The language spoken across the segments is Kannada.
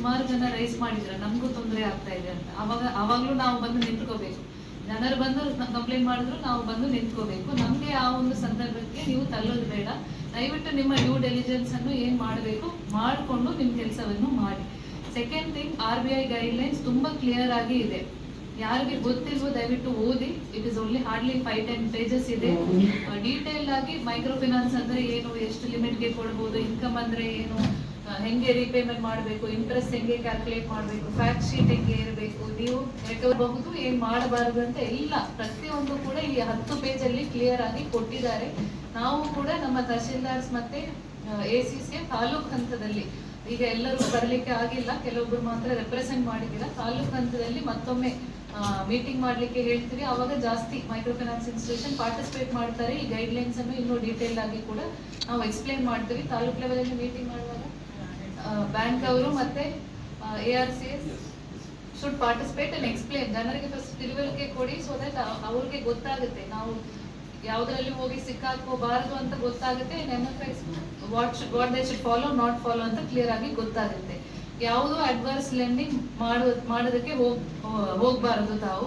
ಸುಮಾರು ಜನ ರೈಸ್ ಮಾಡಿದ್ರೆ ನಮಗೂ ತೊಂದರೆ ಆಗ್ತಾ ಇದೆ ಅಂತ. ಅವಾಗ ಅವಾಗ್ಲೂ ನಾವು ಬಂದು ನಿಂತ್ಕೋಬೇಕು. ಜನರು ಬಂದು ಕಂಪ್ಲೇಂಟ್ ಮಾಡಿದ್ರು ನಾವು ಬಂದು ನಿಂತ್ಕೋಬೇಕು. ನಮಗೆ ಆ ಒಂದು ಸಂದರ್ಭಕ್ಕೆ ನೀವು ತಲ್ಲೋದು ಬೇಡ. ದಯವಿಟ್ಟು ನಿಮ್ಮ ಡ್ಯೂ ಡೆಲಿಜೆನ್ಸ್ ಅನ್ನು ಏನ್ ಮಾಡಬೇಕು? ಮಾಡಿಕೊಂಡು ನಿಮ್ಮ ಕೆಲಸವನ್ನು ಮಾಡಿ. Second thing R B I guidelines ತುಂಬಾ ಕ್ಲಿಯರ್ ಆಗಿ ಇದೆ. ಯಾರಿಗೆ ಗೊತ್ತಿಲ್ವೋ ದಯವಿಟ್ಟು ಓದಿ. It is only hardly five ten pages ಇದೆ. ಡೀಟೇಲ್ ಆಗಿ ಮೈಕ್ರೋ ಫಿನಾನ್ಸ್ ಅಂದ್ರೆ ಏನು ಎಷ್ಟು ಲಿಮಿಟ್ಗೆ ಕೊಡ್ಬೋದು ಇನ್ಕಮ್ ಅಂದ್ರೆ ಏನು ಹೆಂಗೆ ರೀಪೇಮೆಂಟ್ ಮಾಡಬೇಕು ಇಂಟ್ರೆಸ್ಟ್ ಹೆಂಗೆ ಕ್ಯಾಲ್ಕುಲೇಟ್ ಮಾಡಬೇಕು ಫ್ಯಾಕ್ಟ್ ಶೀಟ್ ಹೆಂಗೆ ಇರಬೇಕು, ನೀವು ಬಹುದು ಏನು ಮಾಡಬಾರದು ಅಂತ ಎಲ್ಲ ಪ್ರತಿಯೊಂದು ಕೂಡ ಈ ಹತ್ತು ಪೇಜಲ್ಲಿ ಕ್ಲಿಯರ್ ಆಗಿ ಕೊಟ್ಟಿದ್ದಾರೆ. ನಾವು ಕೂಡ ನಮ್ಮ ತಹಶೀಲ್ದಾರ್ಸ್ ಮತ್ತೆ ಎ ಸಿ ಸಿ ತಾಲೂಕ್ ಹಂತದಲ್ಲಿ, ಈಗ ಎಲ್ಲರೂ ಬರಲಿಕ್ಕೆ ಆಗಿಲ್ಲ, ಕೆಲವೊಬ್ರು ಮಾತ್ರ ರೆಪ್ರೆಸೆಂಟ್ ಮಾಡಿದ್ದೀರಾ, ತಾಲೂಕು ಹಂತದಲ್ಲಿ ಮತ್ತೊಮ್ಮೆ ಮೀಟಿಂಗ್ ಮಾಡಲಿಕ್ಕೆ ಹೇಳ್ತೀವಿ. ಅವಾಗ ಜಾಸ್ತಿ ಮೈಕ್ರೋ ಫೈನಾನ್ಸ್ ಇನ್ಸ್ಟಿಟ್ಯೂಷನ್ ಪಾರ್ಟಿಸಿಪೇಟ್ ಮಾಡ್ತಾರೆ. ಈ ಗೈಡ್ಲೈನ್ಸ್ ಅನ್ನು ಇನ್ನೂ ಡೀಟೇಲ್ ಆಗಿ ಕೂಡ ನಾವು ಎಕ್ಸ್ಪ್ಲೈನ್ ಮಾಡ್ತೀವಿ. ತಾಲೂಕು ಲೆವೆಲಲ್ಲಿ ಮೀಟಿಂಗ್ ಮಾಡುವಾಗ ಬ್ಯಾಂಕ್ ಅವರು ಮತ್ತೆ A R C S should participate and explain ಜನರಿಗೆ ಫಸ್ಟ್ ತಿಳುವಳಿಕೆ ಕೊಡಿ ಸೊ ದಟ್ ಅವ್ರಿಗೆ ಗೊತ್ತಾಗುತ್ತೆ. ನಾವು ಯಾವುದರಲ್ಲಿ ಹೋಗಿ ಸಿಕ್ಕಾಕೋಬಾರದು ಅಂತ ಗೊತ್ತಾಗುತ್ತೆ what should what they should follow not follow ಅಂತ ಕ್ಲಿಯರ್ ಆಗಿ ಗೊತ್ತಾಗುತ್ತೆ. ಯಾವುದು ಅಡ್ವರ್ಸ್ ಲೆಂಡಿಂಗ್ ಮಾಡೋ ಮಾಡೋದಕ್ಕೆ ಹೋಗ್ ಹೋಗ್ಬಾರದು ತಾವು.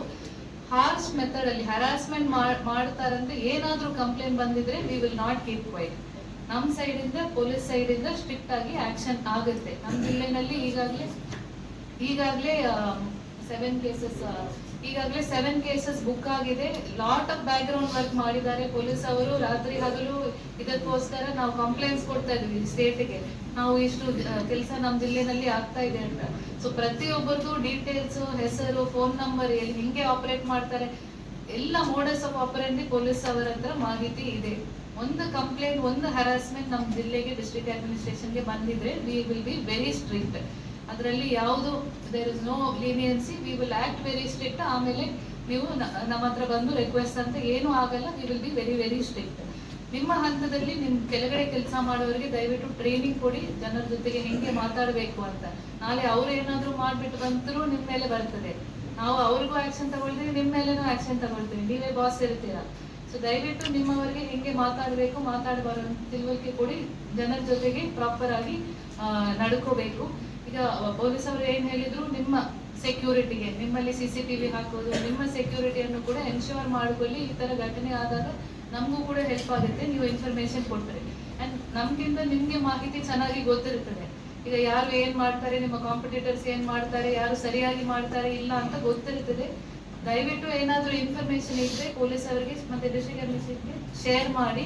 ಹಾರ್ಸ್ ಮೆಥಡ್ ಅಲ್ಲಿ ಹರಾಸ್ಮೆಂಟ್ ಮಾಡ್ತಾರಂತೆ ಏನಾದರೂ ಕಂಪ್ಲೇಂಟ್ ಬಂದಿದ್ರೆ we will not keep quiet ನಮ್ ಸೈಡ್ ಇಂದ ಪೊಲೀಸ್ ಸೈಡ್ ಇಂದ ಸ್ಟ್ರಿಕ್ಟ್ ಆಗಿ ಆಕ್ಷನ್ ಆಗುತ್ತೆ. ನಮ್ಮ ಜಿಲ್ಲೆನಲ್ಲಿ ಈಗಾಗಲೇ ಈಗಾಗಲೇ ಸೆವೆನ್ ಕೇಸಸ್ ಈಗಾಗಲೇ ಸೆವೆನ್ ಕೇಸಸ್ ಬುಕ್ ಆಗಿದೆ. Lot of background work ಮಾಡಿದ್ದಾರೆ ಪೊಲೀಸ್ ಅವರು. ರಾತ್ರಿ ಹಗಲು ಇದಕ್ಕೋಸ್ಕರ ನಾವು ಕಂಪ್ಲೇಂಟ್ಸ್ ಕೊಡ್ತಾ ಇದೀವಿ ಸ್ಟೇಟ್ಗೆ ನಾವು ಇಷ್ಟು ಕೆಲಸ ನಮ್ಮ ಜಿಲ್ಲೆನಲ್ಲಿ ಆಗ್ತಾ ಇದೆ ಅಂತ. ಸೊ ಪ್ರತಿಯೊಬ್ಬರದು ಡೀಟೇಲ್ಸ್ ಹೆಸರು ಫೋನ್ ನಂಬರ್ ಎಲ್ಲಿ, ಹಿಂಗೆ ಆಪರೇಟ್ ಮಾಡ್ತಾರೆ. ಎಲ್ಲ ಮೋಡಸ್ ಆಫ್ ಆಪರೇಟ್ ಪೊಲೀಸ್ ಅವರ ಮಾಹಿತಿ ಇದೆ. ಒಂದು ಕಂಪ್ಲೇಂಟ್ ಒಂದು ಹರಾಸ್ಮೆಂಟ್ ನಮ್ಮ ಜಿಲ್ಲೆಗೆ ಡಿಸ್ಟ್ರಿಕ್ಟ್ ಅಡ್ಮಿನಿಸ್ಟ್ರೇಷನ್ಗೆ ಬಂದಿದ್ರೆ we will be very strict ಅದರಲ್ಲಿ ಯಾವುದು there is no leniency we will act very strict ಆಮೇಲೆ ನೀವು ನಮ್ಮ ಹತ್ರ ಬಂದು ರಿಕ್ವೆಸ್ಟ್ ಅಂತ ಏನೂ ಆಗಲ್ಲ we will be very very strict ನಿಮ್ಮ ಹಂತದಲ್ಲಿ ನಿಮ್ಮ ಕೆಳಗಡೆ ಕೆಲಸ ಮಾಡೋರಿಗೆ ದಯವಿಟ್ಟು ಟ್ರೈನಿಂಗ್ ಕೊಡಿ, ಜನರ ಜೊತೆಗೆ ಹೆಂಗೆ ಮಾತಾಡಬೇಕು ಅಂತ. ನಾಳೆ ಅವ್ರು ಏನಾದರೂ ಮಾಡಿಬಿಟ್ಟು ಬಂತರೂ ನಿಮ್ಮ ಮೇಲೆ ಬರ್ತದೆ. ನಾವು ಅವ್ರಿಗೂ ಆ್ಯಕ್ಷನ್ ತಗೊಳ್ತೀವಿ ನಿಮ್ಮ ಮೇಲೇನೂ ಆ್ಯಕ್ಷನ್ ತಗೊಳ್ತೀವಿ. ನೀವೇ ಬಾಸ್ ಇರ್ತೀರಾ? ಸೊ ದಯವಿಟ್ಟು ನಿಮ್ಮವರಿಗೆ ಹೆಂಗೆ ಮಾತಾಡಬೇಕು ಮಾತಾಡಬಾರದು ಅಂತ ತಿಳುವಳಿಕೆ ಕೊಡಿ, ಜನರ ಜೊತೆಗೆ ಪ್ರಾಪರ್ ಆಗಿ ನಡ್ಕೋಬೇಕು. ಈಗ ಪೊಲೀಸ್ ಅವರು ಏನ್ ಹೇಳಿದ್ರು, ನಿಮ್ಮ ಸೆಕ್ಯೂರಿಟಿಗೆ ನಿಮ್ಮಲ್ಲಿ ಸಿ ಸಿ ಟಿವಿ ಹಾಕೋದು, ನಿಮ್ಮ ಸೆಕ್ಯೂರಿಟಿಯನ್ನು ಕೂಡ ಎನ್ಶೋರ್ ಮಾಡ್ಕೊಳ್ಳಿ. ಈ ತರ ಘಟನೆ ಆದಾಗ ನಮಗೂ ಕೂಡ ಹೆಲ್ಪ್ ಆಗುತ್ತೆ, ನೀವು ಇನ್ಫಾರ್ಮೇಶನ್ ಕೊಡ್ತಾರೆ. ಅಂಡ್ ನಮ್ಗಿಂತ ನಿಮ್ಗೆ ಮಾಹಿತಿ ಚೆನ್ನಾಗಿ ಗೊತ್ತಿರ್ತದೆ ಈಗ ಯಾರು ಏನ್ ಮಾಡ್ತಾರೆ, ನಿಮ್ಮ ಕಾಂಪಿಟೇಟರ್ಸ್ ಏನ್ ಮಾಡ್ತಾರೆ, ಯಾರು ಸರಿಯಾಗಿ ಮಾಡ್ತಾರೆ, ಇಲ್ಲ ಅಂತ ಗೊತ್ತಿರ್ತದೆ ದಯವಿಟ್ಟು ಏನಾದರೂ ಇನ್ಫಾರ್ಮೇಶನ್ ಇದ್ರೆ ಪೊಲೀಸ್ ಅವರಿಗೆ ಮತ್ತೆ ಡಿಸ್ಟ್ರಿಕ್ಟ್ ಅಡ್ಮಿನಿಸ್ಟ್ರೇಷನ್ಗೆ ಶೇರ್ ಮಾಡಿ.